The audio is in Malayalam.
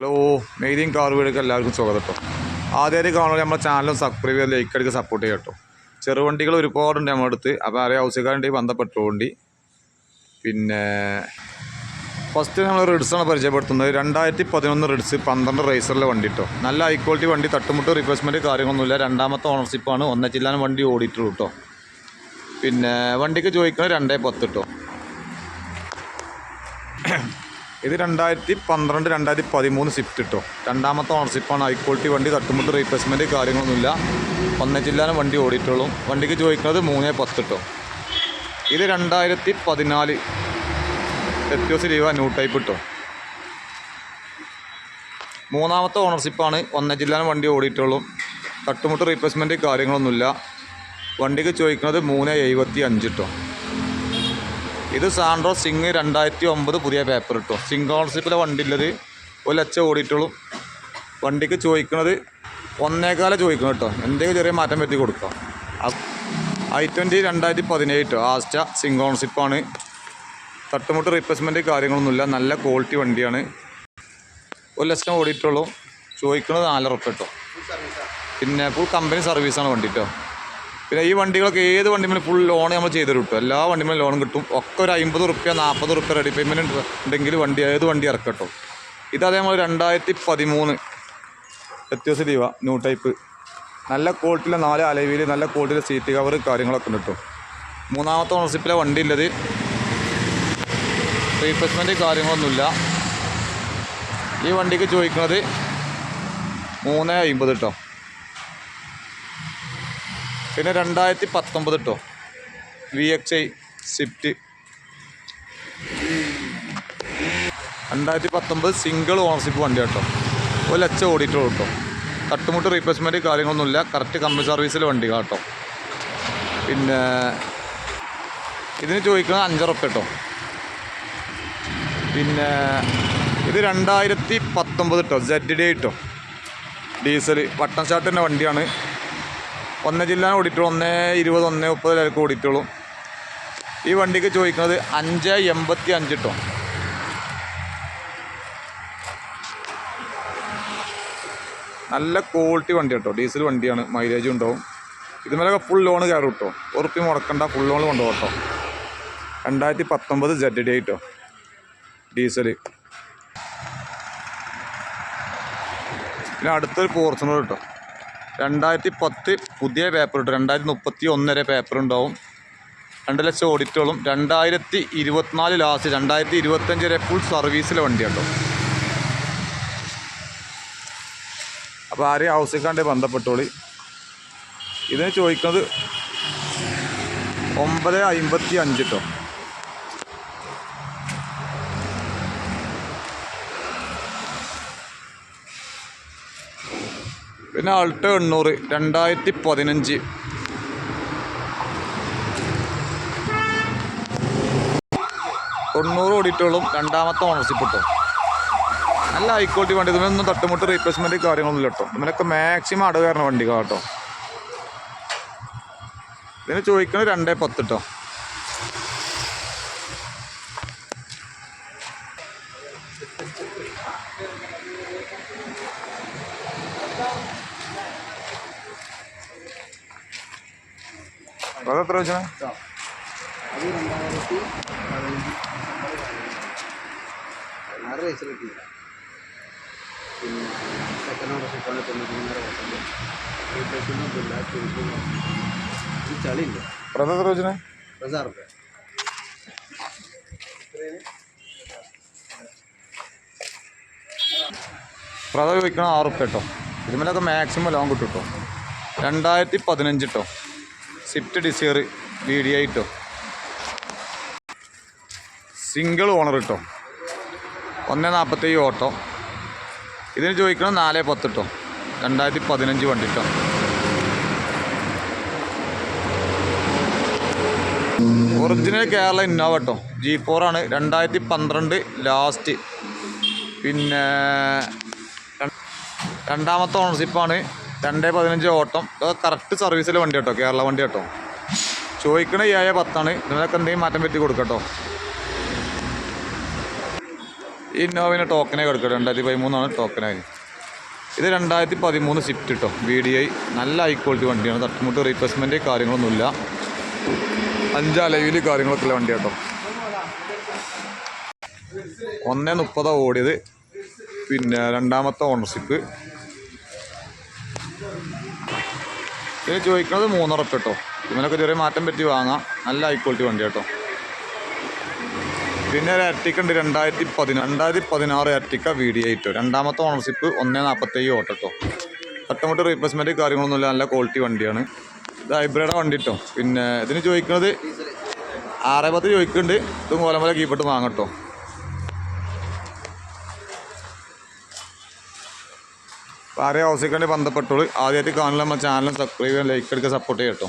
ഹലോ മെയ്തീൻ കാർ വീടൊക്കെ എല്ലാവർക്കും സ്വാഗതം കേട്ടോ ആദ്യമായിട്ട് കാണുമ്പോൾ നമ്മുടെ ചാനലും സബ്സ്ക്രൈബ് ചെയ്ത് ലൈക്ക് അടിക്കുക സപ്പോർട്ട് ചെയ്യാം കേട്ടോ ചെറുവണ്ടികൾ ഒരുപാടുണ്ട് നമ്മുടെ അടുത്ത്. അപ്പോൾ ആരെയും ആവശ്യക്കാരുണ്ടെങ്കിൽ ബന്ധപ്പെട്ടുകൊണ്ട് പിന്നെ ഫസ്റ്റ് നമ്മൾ റിഡ്സാണ് പരിചയപ്പെടുത്തുന്നത്. രണ്ടായിരത്തി പതിനൊന്ന് റിഡ്സ് പന്ത്രണ്ട് റേസറിലെ വണ്ടി കേട്ടോ നല്ല ഹൈ ക്വാളിറ്റി വണ്ടി തട്ടുമുട്ട് റിപ്ലേസ്മെന്റ് കാര്യങ്ങളൊന്നുമില്ല. രണ്ടാമത്തെ ഓണർഷിപ്പാണ് ഒന്നിച്ചില്ലാൻ വണ്ടി ഓടിയിട്ടുള്ളൂ കേട്ടോ പിന്നെ വണ്ടിക്ക് ചോദിക്കുന്നത് രണ്ടേ പത്ത് കേട്ടോ ഇത് രണ്ടായിരത്തി പന്ത്രണ്ട് രണ്ടായിരത്തി പതിമൂന്ന് സ്വിഫ്റ്റ് കിട്ടും രണ്ടാമത്തെ ഓണർഷിപ്പാണ് ഹൈ ക്വാളിറ്റി വണ്ടി തട്ടുമുട്ട് റീപ്ലേസ്മെന്റ് കാര്യങ്ങളൊന്നുമില്ല. ഒന്നേ വണ്ടി ഓടിയിട്ടുള്ളൂ. വണ്ടിക്ക് ചോദിക്കുന്നത് മൂന്നേ പത്ത് കിട്ടും ഇത് രണ്ടായിരത്തി പതിനാല് എത്തിയോസ് രൂപ ന്യൂ ടൈപ്പ് കിട്ടും മൂന്നാമത്തെ ഓണർഷിപ്പാണ് ഒന്നേ ജില്ലാനും വണ്ടി ഓടിയിട്ടുള്ളൂ. തട്ടുമുട്ട് റീപ്ലേസ്മെന്റ് കാര്യങ്ങളൊന്നുമില്ല. വണ്ടിക്ക് ചോദിക്കുന്നത് മൂന്ന് എഴുപത്തി അഞ്ച് ഇട്ടോ ഇത് സാൻഡ്രോ സിംഗ് രണ്ടായിരത്തി ഒമ്പത് പുതിയ പേപ്പർ കിട്ടും സിംഗ് ഓണർഷിപ്പിലെ വണ്ടി ഉള്ളത് ഒരു ലക്ഷം ഓടിയിട്ടുള്ളൂ. വണ്ടിക്ക് ചോദിക്കുന്നത് ഒന്നേകാല ചോദിക്കണം കേട്ടോ. എന്തെങ്കിലും ചെറിയ മാറ്റം വരുത്തി കൊടുക്കാം ഐ ട്വന്റി രണ്ടായിരത്തി പതിനേഴ് ആസ്റ്റ സിംഗ് ഓണർഷിപ്പാണ് തട്ടുമുട്ട് റീപ്ലേസ്മെന്റ് കാര്യങ്ങളൊന്നുമില്ല. നല്ല ക്വാളിറ്റി വണ്ടിയാണ്. ഒരു ലക്ഷം ഓടിയിട്ടുള്ളൂ. ചോദിക്കുന്നത് നാലര ഉറപ്പ് കേട്ടോ പിന്നെ ഫുൾ കമ്പനി സർവീസാണ് വണ്ടി കേട്ടോ പിന്നെ ഈ വണ്ടികളൊക്കെ ഏത് വണ്ടിമേലും ഫുൾ ലോൺ നമ്മൾ ചെയ്ത് കിട്ടും എല്ലാ വണ്ടിമേലും ലോൺ കിട്ടും. ഒക്കെ ഒരു അമ്പത് റുപ്യ നാൽപ്പത് റുപ്യ റെഡി പേയ്മെന്റ് ഉണ്ടെങ്കിൽ വണ്ടി ഏത് വണ്ടി ഇറക്കട്ടോ ഇത് അതേപോലെ രണ്ടായിരത്തി പതിമൂന്ന്. വ്യത്യാസ ലീവ ന്യൂ ടൈപ്പ് നല്ല ക്വാളിറ്റിയിലെ നാല് അലവിയിൽ നല്ല ക്വാളിറ്റിയിലെ സീറ്റ് കവർ കാര്യങ്ങളൊക്കെ കേട്ടോ മൂന്നാമത്തെ ഓണർഷിപ്പിലെ വണ്ടി ഉള്ളത് റീപ്ലേസ്മെന്റ് കാര്യങ്ങളൊന്നുമില്ല. ഈ വണ്ടിക്ക് ചോദിക്കുന്നത് മൂന്ന് അമ്പത് കേട്ടോ പിന്നെ രണ്ടായിരത്തി പത്തൊമ്പത് കേട്ടോ വി എക്സ് ഐ സ്വിഫ്റ്റ് രണ്ടായിരത്തി പത്തൊമ്പത് സിംഗിൾ ഓണർഷിപ്പ് വണ്ടി കേട്ടോ ഒരു ലക്ഷം ഓടിയിട്ടുള്ളൂ കേട്ടോ തട്ടുമുട്ട് റീപ്ലേസ്മെന്റ് കാര്യങ്ങളൊന്നുമില്ല. കറക്റ്റ് കമ്പനി സർവീസിൽ വണ്ടി കേട്ടോ പിന്നെ ഇതിന് ചോദിക്കുന്നത് അഞ്ചുറപ്പ് കേട്ടോ പിന്നെ ഇത് രണ്ടായിരത്തി പത്തൊമ്പത് കേട്ടോ സെഡ് ഡി കേട്ടോ ഡീസൽ വട്ടം ചാട്ടിന്റെ വണ്ടിയാണ്. ഒന്ന് ജില്ല ഓടിയിട്ടുള്ളൂ ഒന്ന് ഇരുപത് ഒന്ന് മുപ്പത് പേർക്ക് ഓടിയിട്ടുള്ളൂ. ഈ വണ്ടിക്ക് ചോദിക്കുന്നത് അഞ്ച് എൺപത്തി അഞ്ച് ടോൺ നല്ല ക്വാളിറ്റി വണ്ടി കേട്ടോ ഡീസൽ വണ്ടിയാണ് മൈലേജും ഉണ്ടാവും. ഇതുമേലൊക്കെ ഫുൾ ലോൺ കയറും കേട്ടോ ഉറുപ്പി മുടക്കണ്ട ഫുൾ ലോൺ കൊണ്ടുപോകും കേട്ടോ രണ്ടായിരത്തി പത്തൊമ്പത് ജെഡ് ഡി കേട്ടോ ഡീസൽ. പിന്നെ അടുത്തൊരു ഫോർച്ചുണർ കേട്ടോ രണ്ടായിരത്തി പത്ത് പുതിയ പേപ്പർ കിട്ടും രണ്ടായിരത്തി മുപ്പത്തി ഒന്നര പേപ്പർ ഉണ്ടാവും. രണ്ട് ലക്ഷം ഓഡിറ്റോളും രണ്ടായിരത്തി ഇരുപത്തിനാല് ലാസ്റ്റ് രണ്ടായിരത്തി ഇരുപത്തഞ്ച് വരെ ഫുൾ സർവീസിലെ വണ്ടി കേട്ടോ. അപ്പോൾ ആരെയും ആവശ്യക്കാണ്ട് ബന്ധപ്പെട്ടോളി. ഇതിന് ചോദിക്കുന്നത് ഒമ്പത് അമ്പത്തി അഞ്ച് കേട്ടോ പിന്നെ ആൾട്ടോ എണ്ണൂറ്. രണ്ടായിരത്തി പതിനഞ്ച്. തൊണ്ണൂറ് ഓടിയിട്ടുള്ളും രണ്ടാമത്തെ ഓണർഷിപ്പ് ഇട്ടോ നല്ല ഹൈ ക്വാളിറ്റി വണ്ടി. ഇതിനൊന്നും തട്ടുമുട്ട് റീപ്ലേസ്മെന്റ് കാര്യങ്ങളൊന്നും ഇല്ല കേട്ടോ ഇതിനൊക്കെ മാക്സിമം അടവ് കയറുന്ന വണ്ടി കേട്ടോ ഇതിന് ചോദിക്കുന്നത് രണ്ടേ പത്ത് കേട്ടോ അതെത്ര വെച്ചാൽ അത് രണ്ടായിരത്തി പിന്നെ സെക്കൻഡ് റീപ്ലേസ്മെന്റൊന്നുമില്ല ചളിയില്ല പ്രത ചോദിക്കണം ആറ് ഉപ്പ കേട്ടോ. ഇതിന്മേലൊക്കെ മാക്സിമം ലോങ് കിട്ടും കേട്ടോ. രണ്ടായിരത്തി പതിനഞ്ച് കേട്ടോ. Swift Dzire V D I കേട്ടോ സിംഗിൾ ഓണർ കേട്ടോ. ഒന്ന് നാൽപ്പത്തേഴ് ഓട്ടോ. ഇതിന് ചോദിക്കണം നാല് പത്ത് കേട്ടോ. രണ്ടായിരത്തി പതിനഞ്ച് വണ്ടി കേട്ടോ. ഒറിജിനൽ കേരള ഇന്നോവ കേട്ടോ. ജി ഫോറാണ് രണ്ടായിരത്തി പന്ത്രണ്ട് ലാസ്റ്റ് പിന്നെ രണ്ടാമത്തെ ഓണർഷിപ്പാണ് രണ്ട് പതിനഞ്ച് ഓട്ടം. കറക്റ്റ് സർവീസിൽ വണ്ടി കേട്ടോ കേരള വണ്ടി കേട്ടോ. ചോദിക്കണ ഏഴ് പത്താണ്. ഇതിനൊക്കെ എന്തെങ്കിലും മാറ്റം പറ്റി കൊടുക്കട്ടോ ഇന്നോവിന് ടോക്കനെ കൊടുക്കട്ടെ രണ്ടായിരത്തി പതിമൂന്നാണ് ടോക്കനായി ഇത് രണ്ടായിരത്തി പതിമൂന്ന് സ്വിഫ്റ്റ് കേട്ടോ വി ഡി ഐ നല്ല ഹൈ ക്വാളിറ്റി വണ്ടിയാണ്. തട്ടുമുട്ട് റീപ്ലേസ്മെന്റ് കാര്യങ്ങളൊന്നുമില്ല. അഞ്ചലവിൽ കാര്യങ്ങളൊക്കെ ഉള്ള വണ്ടി കേട്ടോ. ഒന്നേ മുപ്പതാണ് ഓടിയത്. പിന്നെ രണ്ടാമത്തെ ഓണർഷിപ്പ് ഇതിന് ചോദിക്കുന്നത് മൂന്നുറപ്പ് കേട്ടോ ഇതിനൊക്കെ ചെറിയ മാറ്റം പറ്റി വാങ്ങാം. നല്ല ഹൈ ക്വാളിറ്റി വണ്ടി കേട്ടോ. പിന്നെ ഒരു അറ്റിക്കുണ്ട് രണ്ടായിരത്തി പതിനാറ് രണ്ടായിരത്തി പതിനാറ് അറ്റിക്ക വി ഡി രണ്ടാമത്തെ ഓണർഷിപ്പ് ഒന്നേ നാൽപ്പത്തേഴ് ഓട്ടോ കേട്ടോ തട്ടമുട്ട് റീപ്ലേസ്മെന്റ് കാര്യങ്ങളൊന്നുമില്ല. നല്ല ക്വാളിറ്റി വണ്ടിയാണ്. ഇത് ഹൈബ്രിഡ് വണ്ടി കേട്ടോ പിന്നെ ഇതിന് ചോദിക്കുന്നത് ആറേ പത്ത് ചോദിക്കുന്നുണ്ട് ഇതും കോലമല കീപ്പിട്ട് വാങ്ങട്ടോ ആരെയും ആവശ്യക്കാണ്ടി ബന്ധപ്പെട്ടോളൂ. ആദ്യമായിട്ട് കാണുന്ന നമ്മുടെ ചാനൽ സബ്സ്ക്രൈബ് ചെയ്യാൻ ലൈക്ക് എടുക്കുക സപ്പോർട്ട് ചെയ്യട്ടോ.